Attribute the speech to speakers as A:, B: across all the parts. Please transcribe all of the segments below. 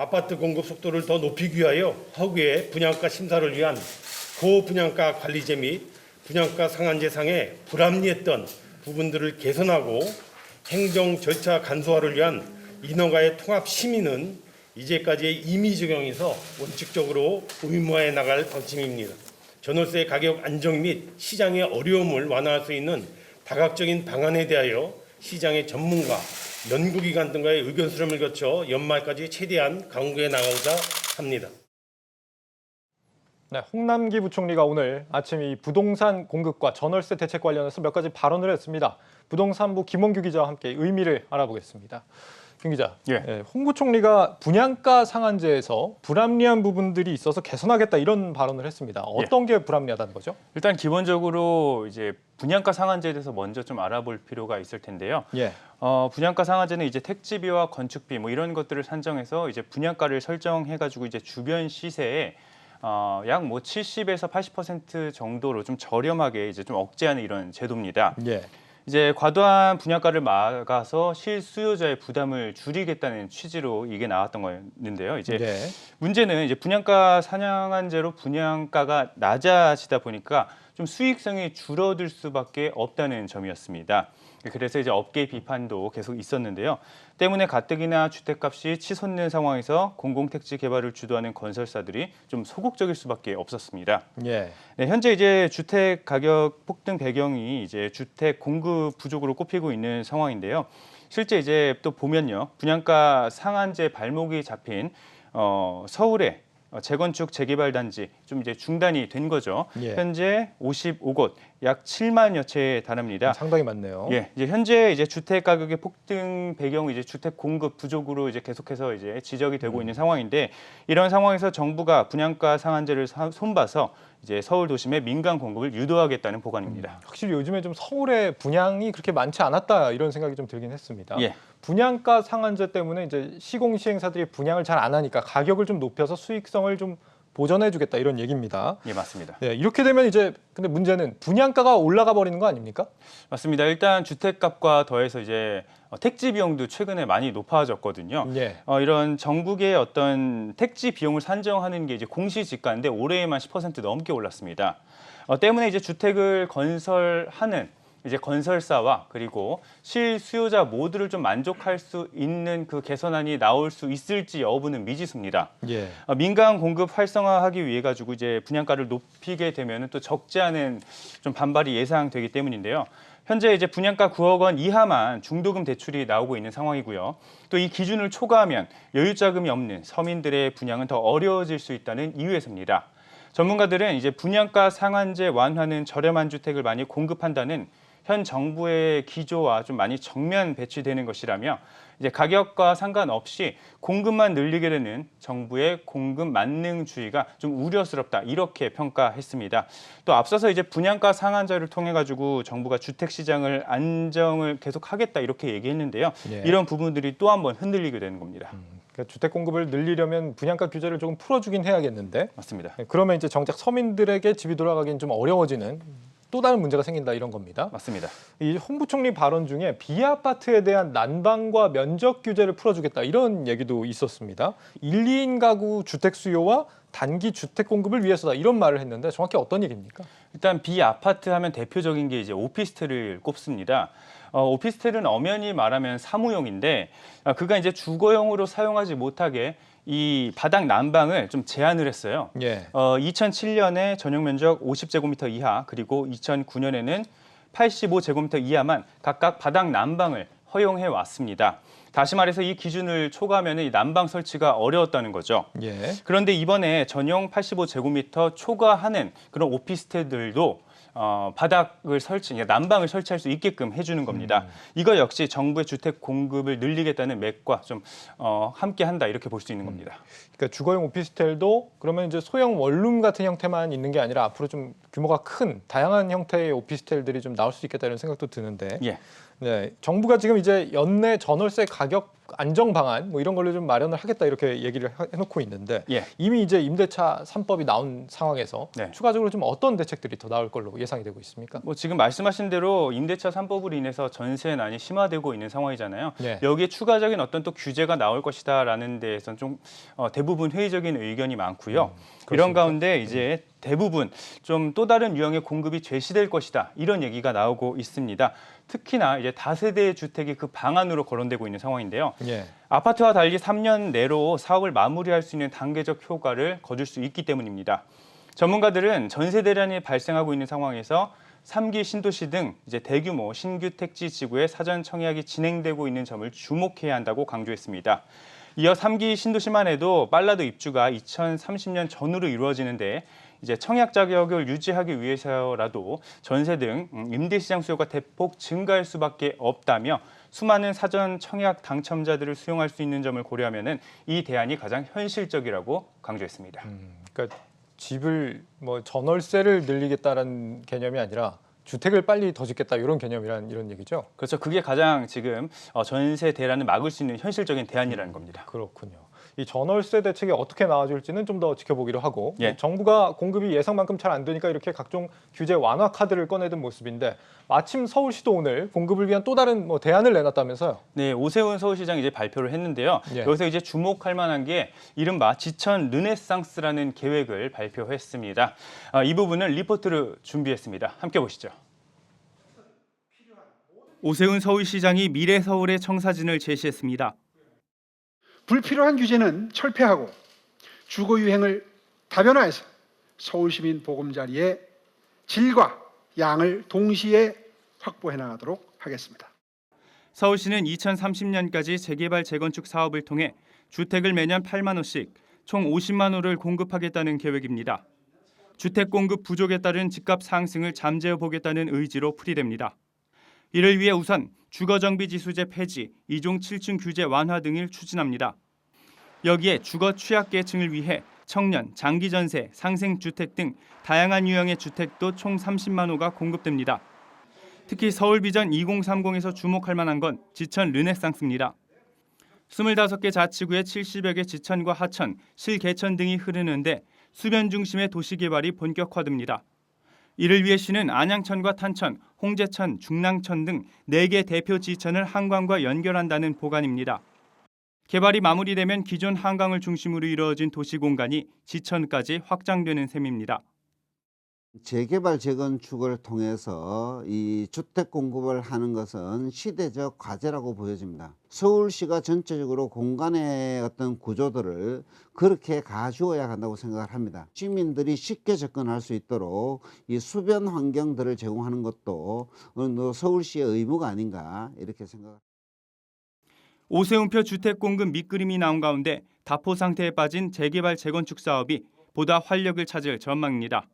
A: 아파트 공급 속도를 더 높이기 위하여 허구의 분양가 심사를 위한 고분양가 관리제 및 분양가 상한제상의 불합리했던 부분들을 개선하고 행정 절차 간소화를 위한 인허가의 통합 심의는 이제까지의 임의 적용에서 원칙적으로 의무화해 나갈 방침입니다. 전월세 가격 안정 및 시장의 어려움을 완화할 수 있는 다각적인 방안에 대하여 시장의 전문가, 연구기관 등과의 의견 수렴을 거쳐 연말까지 최대한 강구해 나가고자 합니다.
B: 네, 홍남기 부총리가 오늘 아침 이 부동산 공급과 전월세 대책 관련해서 몇 가지 발언을 했습니다. 부동산부 김원규 기자와 함께 의미를 알아보겠습니다. 김 기자,
C: 예.
B: 예, 홍 부총리가 분양가 상한제에서 불합리한 부분들이 있어서 개선하겠다 이런 발언을 했습니다. 어떤 게 불합리하다는 거죠?
C: 일단 기본적으로 이제 분양가 상한제에 대해서 먼저 좀 알아볼 필요가 있을 텐데요.
B: 예,
C: 어, 분양가 상한제는 이제 택지비와 건축비 뭐 이런 것들을 산정해서 이제 분양가를 설정해가지고 이제 주변 시세에 어, 약뭐 70에서 80% 정도로 좀 저렴하게 이제 좀 억제하는 이런 제도입니다.
B: 예,
C: 이제 과도한 분양가를 막아서 실수요자의 부담을 줄이겠다는 취지로 이게 나왔던 거였는데요. 이제
B: 예,
C: 문제는 이제 분양가 상한제로 분양가가 낮아지다 보니까 좀 수익성이 줄어들 수밖에 없다는 점이었습니다. 그래서 이제 업계 비판도 계속 있었는데요. 때문에 가뜩이나 주택값이 치솟는 상황에서 공공택지 개발을 주도하는 건설사들이 좀 소극적일 수밖에 없었습니다.
B: 예,
C: 네, 현재 이제 주택 가격 폭등 배경이 이제 주택 공급 부족으로 꼽히고 있는 상황인데요. 실제 이제 또 보면요, 분양가 상한제 발목이 잡힌 어, 서울의 어, 재건축 재개발 단지 좀 이제 중단이 된 거죠.
B: 예.
C: 현재 55곳 약 7만여 채에 달합니다.
B: 상당히 많네요.
C: 예, 이제 현재 이제 주택 가격의 폭등 배경 이제 주택 공급 부족으로 이제 계속해서 이제 지적이 되고 있는 상황인데 이런 상황에서 정부가 분양가 상한제를 사- 손봐서 이제 서울 도심의 민간 공급을 유도하겠다는 보관입니다.
B: 확실히 요즘에 좀 서울의 분양이 그렇게 많지 않았다 이런 생각이 좀 들긴 했습니다.
C: 예.
B: 분양가 상한제 때문에 이제 시공 시행사들이 분양을 잘 안 하니까 가격을 좀 높여서 수익성을 좀 보전해 주겠다 이런 얘기입니다.
C: 예, 맞습니다.
B: 네, 이렇게 되면 이제 근데 문제는 분양가가 올라가 버리는 거 아닙니까?
C: 맞습니다. 일단 주택값과 더해서 이제 어, 택지 비용도 최근에 많이 높아졌거든요.
B: 예.
C: 어, 이런 전국의 어떤 택지 비용을 산정하는 게 이제 공시지가인데 올해에만 10% 넘게 올랐습니다. 어, 때문에 이제 주택을 건설하는 이제 건설사와 그리고 실수요자 모두를 좀 만족할 수 있는 그 개선안이 나올 수 있을지 여부는 미지수입니다.
B: 예.
C: 어, 민간 공급 활성화하기 위해 가지고 이제 분양가를 높이게 되면 또 적지 않은 좀 반발이 예상되기 때문인데요. 현재 이제 분양가 9억 원 이하만 중도금 대출이 나오고 있는 상황이고요. 또 이 기준을 초과하면 여유 자금이 없는 서민들의 분양은 더 어려워질 수 있다는 이유에서입니다. 전문가들은 이제 분양가 상한제 완화는 저렴한 주택을 많이 공급한다는 현 정부의 기조와 좀 많이 정면 배치되는 것이라며 이제 가격과 상관없이 공급만 늘리게 되는 정부의 공급 만능주의가 좀 우려스럽다 이렇게 평가했습니다. 또 앞서서 이제 분양가 상한제를 통해 가지고 정부가 주택 시장을 안정을 계속하겠다 이렇게 얘기했는데요.
B: 예.
C: 이런 부분들이 또 한번 흔들리게 되는 겁니다.
B: 그러니까 주택 공급을 늘리려면 분양가 규제를 조금 풀어주긴 해야겠는데
C: 맞습니다.
B: 네, 그러면 이제 정작 서민들에게 집이 돌아가긴 좀 어려워지는 또 다른 문제가 생긴다 이런 겁니다.
C: 맞습니다.
B: 이 홍 부총리 발언 중에 비아파트에 대한 난방과 면적 규제를 풀어주겠다 이런 얘기도 있었습니다. 1, 2인 가구 주택 수요와 단기 주택 공급을 위해서다 이런 말을 했는데 정확히 어떤 얘기입니까?
C: 일단 비아파트 하면 대표적인 게 이제 오피스텔을 꼽습니다. 어, 오피스텔은 엄연히 말하면 사무용인데 아, 그가 이제 주거용으로 사용하지 못하게 이 바닥 난방을 좀 제한을 했어요.
B: 예.
C: 어, 2007년에 전용 면적 50제곱미터 이하 그리고 2009년에는 85제곱미터 이하만 각각 바닥 난방을 허용해 왔습니다. 다시 말해서 이 기준을 초과하면 이 난방 설치가 어려웠다는 거죠.
B: 예.
C: 그런데 이번에 전용 85제곱미터 초과하는 그런 오피스텔들도 어, 바닥을 설치, 난방을 설치할 수 있게끔 해주는 겁니다. 이거 역시 정부의 주택 공급을 늘리겠다는 맥과 좀 어, 함께한다 이렇게 볼 수 있는 겁니다.
B: 그러니까 주거용 오피스텔도 그러면 이제 소형 원룸 같은 형태만 있는 게 아니라 앞으로 좀 규모가 큰 다양한 형태의 오피스텔들이 좀 나올 수 있겠다 이런 생각도 드는데
C: 예.
B: 네, 정부가 지금 이제 연내 전월세 가격 안정 방안 뭐 이런 걸로 좀 마련을 하겠다 이렇게 얘기를 하- 해놓고 있는데
C: 예.
B: 이미 이제 임대차 3법이 나온 상황에서
C: 네.
B: 추가적으로 좀 어떤 대책들이 더 나올 걸로 예상이 되고 있습니까?
C: 뭐 지금 말씀하신 대로 임대차 3법으로 인해서 전세 난이 심화되고 있는 상황이잖아요.
B: 네.
C: 여기에 추가적인 어떤 또 규제가 나올 것이다라는 데에선 좀 어, 대부분 회의적인 의견이 많고요. 이런 가운데 이제 대부분 좀 또 다른 유형의 공급이 제시될 것이다 이런 얘기가 나오고 있습니다. 특히나 이제 다세대 주택이 그 방안으로 거론되고 있는 상황인데요.
B: 예.
C: 아파트와 달리 3년 내로 사업을 마무리할 수 있는 단계적 효과를 거둘 수 있기 때문입니다. 전문가들은 전세 대란이 발생하고 있는 상황에서 3기 신도시 등 이제 대규모 신규 택지 지구의 사전 청약이 진행되고 있는 점을 주목해야 한다고 강조했습니다. 이어 3기 신도시만 해도 빨라도 입주가 2030년 전후로 이루어지는데 이제 청약 자격을 유지하기 위해서라도 전세 등 음, 임대 시장 수요가 대폭 증가할 수밖에 없다며 수많은 사전 청약 당첨자들을 수용할 수 있는 점을 고려하면은 이 대안이 가장 현실적이라고 강조했습니다.
B: 그러니까 집을 뭐 전월세를 늘리겠다라는 개념이 아니라 주택을 빨리 더 짓겠다 이런 개념이란 이런 얘기죠.
C: 그렇죠. 그게 가장 지금 어, 전세 대란을 막을 수 있는 현실적인 대안이라는 겁니다.
B: 그렇군요. 이 전월세 대책이 어떻게 나와줄지는 좀 더 지켜보기로 하고
C: 예.
B: 정부가 공급이 예상만큼 잘 안 되니까 이렇게 각종 규제 완화 카드를 꺼내든 모습인데 마침 서울시도 오늘 공급을 위한 또 다른 뭐 대안을 내놨다면서요.
C: 네, 오세훈 서울시장이 이제 발표를 했는데요.
B: 예.
C: 여기서 이제 주목할 만한 게 이른바 지천 르네상스라는 계획을 발표했습니다. 아, 이 부분을 리포트로 준비했습니다. 함께 보시죠. 오세훈 서울시장이 미래 서울의 청사진을 제시했습니다.
D: 불필요한 규제는 철폐하고 주거 유행을 다변화해서 서울 시민 보금자리의 질과 양을 동시에 확보해 나가도록 하겠습니다.
C: 서울시는 2030년까지 재개발 재건축 사업을 통해 주택을 매년 8만 호씩 총 50만 호를 공급하겠다는 계획입니다. 주택 공급 부족에 따른 집값 상승을 잠재워 보겠다는 의지로 풀이됩니다. 이를 위해 우선 주거 정비 지수제 폐지, 이종 7층 규제 완화 등을 추진합니다. 여기에 주거 취약계층을 위해 청년, 장기 전세, 상생 주택 등 다양한 유형의 주택도 총 30만 호가 공급됩니다. 특히 서울 비전 2030에서 주목할 만한 건 지천 르네상스입니다. 25개 자치구의 70여 개 지천과 하천, 실개천 등이 흐르는데 수변 중심의 도시 개발이 본격화됩니다. 이를 위해 시는 안양천과 탄천, 홍제천, 중랑천 등 4개 대표 지천을 한강과 연결한다는 보관입니다. 개발이 마무리되면 기존 한강을 중심으로 이루어진 도시 공간이 지천까지 확장되는 셈입니다.
E: 재개발 재건축을 통해서 이 주택 공급을 하는 것은 시대적 과제라고 보여집니다. 서울시가 전체적으로 공간의 어떤 구조들을 그렇게 가주어야 한다고 생각을 합니다. 시민들이 쉽게 접근할 수 있도록 이 수변 환경들을 제공하는 것도 어느 정도 서울시의 의무가 아닌가 이렇게 생각.
C: 오세훈표 주택 공급 밑그림이 나온 가운데 다포 상태에 빠진 재개발 재건축 사업이 보다 활력을 찾을 전망입니다.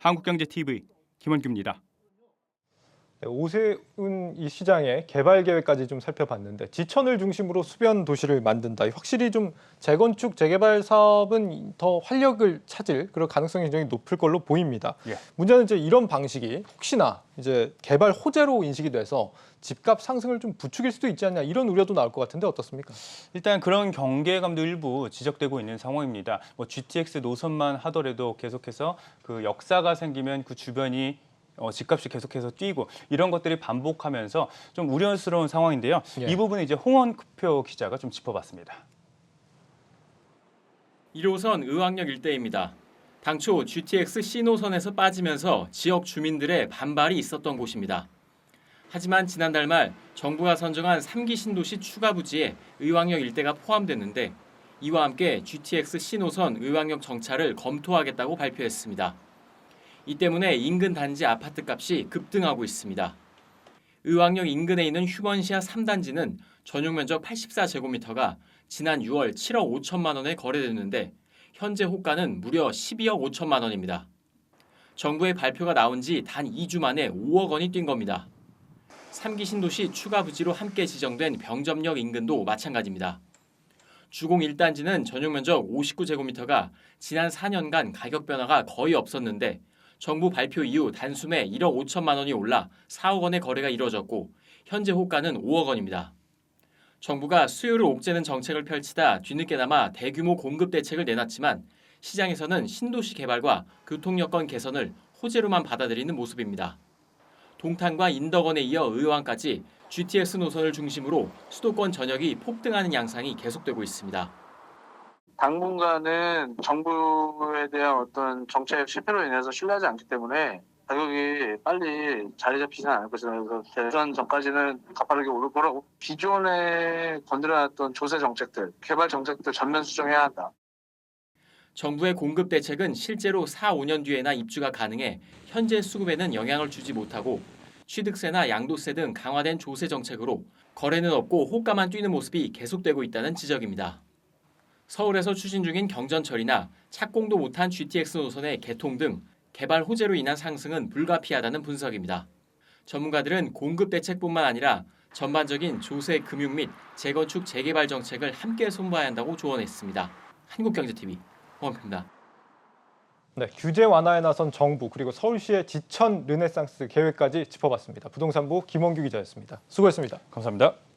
C: 한국경제TV 김원규입니다.
B: 네, 오세훈 이 시장의 개발 계획까지 좀 살펴봤는데 지천을 중심으로 수변 도시를 만든다. 확실히 좀 재건축 재개발 사업은 더 활력을 찾을 그런 가능성이 굉장히 높을 걸로 보입니다.
C: 예.
B: 문제는 이제 이런 방식이 혹시나 이제 개발 호재로 인식이 돼서 집값 상승을 좀 부추길 수도 있지 않냐 이런 우려도 나올 것 같은데 어떻습니까?
C: 일단 그런 경계감도 일부 지적되고 있는 상황입니다. 뭐 GTX 노선만 하더라도 계속해서 그 역사가 생기면 그 주변이 어, 집값이 계속해서 뛰고 이런 것들이 반복하면서 좀 우려스러운 상황인데요.
B: 예.
C: 이 부분은 이제 홍원표 기자가 좀 짚어봤습니다.
F: 1호선 의왕역 일대입니다. 당초 GTX C노선에서 빠지면서 지역 주민들의 반발이 있었던 곳입니다. 하지만 지난달 말 정부가 선정한 3기 신도시 추가 부지에 의왕역 일대가 포함됐는데 이와 함께 GTX C노선 의왕역 정차를 검토하겠다고 발표했습니다. 이 때문에 인근 단지 아파트 값이 급등하고 있습니다. 의왕역 인근에 있는 휴먼시아 3단지는 전용 면적 84제곱미터가 지난 6월 7억 5천만 원에 거래됐는데 현재 호가는 무려 12억 5천만 원입니다. 정부의 발표가 나온 지 단 2주 만에 5억 원이 뛴 겁니다. 3기 신도시 추가 부지로 함께 지정된 병점역 인근도 마찬가지입니다. 주공 1단지는 전용 면적 59제곱미터가 지난 4년간 가격 변화가 거의 없었는데 정부 발표 이후 단숨에 1억 5천만 원이 올라 4억 원의 거래가 이루어졌고 현재 호가는 5억 원입니다. 정부가 수요를 옥죄는 정책을 펼치다 뒤늦게나마 대규모 공급 대책을 내놨지만 시장에서는 신도시 개발과 교통 여건 개선을 호재로만 받아들이는 모습입니다. 동탄과 인덕원에 이어 의왕까지 GTX 노선을 중심으로 수도권 전역이 폭등하는 양상이 계속되고 있습니다.
G: 당분간은 정부에 대한 어떤 정책 실패로 인해서 신뢰하지 않기 때문에 가격이 빨리 자리 잡히지는 않을 것이다. 그래서 대선 전까지는 가파르게 오를 거라고 기존에 건드려놨던 조세 정책들, 개발 정책들 전면 수정해야 한다.
F: 정부의 공급 대책은 실제로 4, 5년 뒤에나 입주가 가능해 현재 수급에는 영향을 주지 못하고 취득세나 양도세 등 강화된 조세 정책으로 거래는 없고 호가만 뛰는 모습이 계속되고 있다는 지적입니다. 서울에서 추진 중인 경전철이나 착공도 못한 GTX 노선의 개통 등 개발 호재로 인한 상승은 불가피하다는 분석입니다. 전문가들은 공급 대책뿐만 아니라 전반적인 조세, 금융 및 재건축, 재개발 정책을 함께 손봐야 한다고 조언했습니다. 한국경제TV 홍원표입니다.
B: 네, 규제 완화에 나선 정부 그리고 서울시의 지천 르네상스 계획까지 짚어봤습니다. 부동산부 김원규 기자였습니다. 수고했습니다.
C: 감사합니다.